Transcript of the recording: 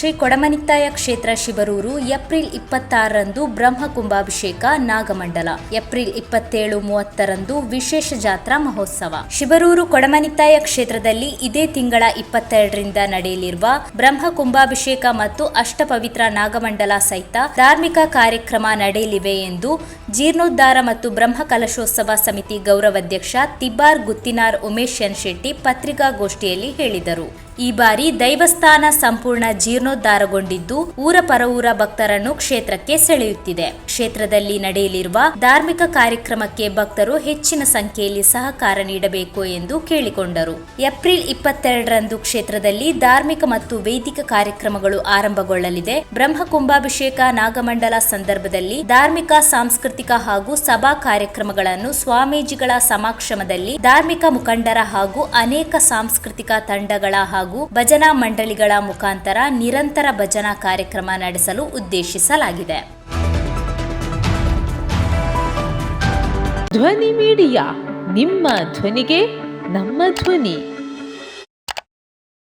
ಶ್ರೀ ಕೊಡಮನಿತ್ತಾಯ ಕ್ಷೇತ್ರ ಶಿಬರೂರು ಏಪ್ರಿಲ್ ಇಪ್ಪತ್ತಾರರಂದು ಬ್ರಹ್ಮ ಕುಂಭಾಭಿಷೇಕ ನಾಗಮಂಡಲ. ಏಪ್ರಿಲ್ ಇಪ್ಪತ್ತೇಳು ಮೂವತ್ತರಂದು ವಿಶೇಷ ಜಾತ್ರಾ ಮಹೋತ್ಸವ. ಶಿಬರೂರು ಕೊಡಮನಿತ್ತಾಯ ಕ್ಷೇತ್ರದಲ್ಲಿ ಇದೇ ತಿಂಗಳ ಇಪ್ಪತ್ತೆರಡರಿಂದ ನಡೆಯಲಿರುವ ಬ್ರಹ್ಮ ಕುಂಭಾಭಿಷೇಕ ಮತ್ತು ಅಷ್ಟಪವಿತ್ರ ನಾಗಮಂಡಲ ಸಹಿತ ಧಾರ್ಮಿಕ ಕಾರ್ಯಕ್ರಮ ನಡೆಯಲಿವೆ ಎಂದು ಜೀರ್ಣೋದ್ಧಾರ ಮತ್ತು ಬ್ರಹ್ಮ ಕಲಶೋತ್ಸವ ಸಮಿತಿ ಗೌರವಾಧ್ಯಕ್ಷ ತಿಬ್ಬಾರ್ ಗುತ್ತಿನಾರ್ ಉಮೇಶ್ ಶೆಟ್ಟಿ ಪತ್ರಿಕಾಗೋಷ್ಠಿಯಲ್ಲಿ ಹೇಳಿದರು. ಈ ಬಾರಿ ದೈವಸ್ಥಾನ ಸಂಪೂರ್ಣ ಜೀರ್ಣೋದ್ಧಾರಗೊಂಡಿದ್ದು ಊರ ಪರವೂರ ಭಕ್ತರನ್ನು ಕ್ಷೇತ್ರಕ್ಕೆ ಸೆಳೆಯುತ್ತಿದೆ. ಕ್ಷೇತ್ರದಲ್ಲಿ ನಡೆಯಲಿರುವ ಧಾರ್ಮಿಕ ಕಾರ್ಯಕ್ರಮಕ್ಕೆ ಭಕ್ತರು ಹೆಚ್ಚಿನ ಸಂಖ್ಯೆಯಲ್ಲಿ ಸಹಕಾರ ನೀಡಬೇಕು ಎಂದು ಕೇಳಿಕೊಂಡರು. ಏಪ್ರಿಲ್ ಇಪ್ಪತ್ತೆರಡರಂದು ಕ್ಷೇತ್ರದಲ್ಲಿ ಧಾರ್ಮಿಕ ಮತ್ತು ವೈದಿಕ ಕಾರ್ಯಕ್ರಮಗಳು ಆರಂಭಗೊಳ್ಳಲಿದೆ. ಬ್ರಹ್ಮ ಕುಂಭಾಭಿಷೇಕ ನಾಗಮಂಡಲ ಸಂದರ್ಭದಲ್ಲಿ ಧಾರ್ಮಿಕ ಸಾಂಸ್ಕೃತಿಕ ಹಾಗೂ ಸಭಾ ಕಾರ್ಯಕ್ರಮಗಳನ್ನು ಸ್ವಾಮೀಜಿಗಳ ಸಮಕ್ಷಮದಲ್ಲಿ ಧಾರ್ಮಿಕ ಮುಖಂಡರ ಹಾಗೂ ಅನೇಕ ಸಾಂಸ್ಕೃತಿಕ ತಂಡಗಳ ಹಾಗೂ ಭಜನಾ ಮಂಡಳಿಗಳ ಮುಖಾಂತರ ನಿರಂತರ ಭಜನಾ ಕಾರ್ಯಕ್ರಮ ನಡೆಸಲು ಉದ್ದೇಶಿಸಲಾಗಿದೆ. ಧ್ವನಿ ಮೀಡಿಯಾ, ನಿಮ್ಮ ಧ್ವನಿಗೆ ನಮ್ಮ ಧ್ವನಿ.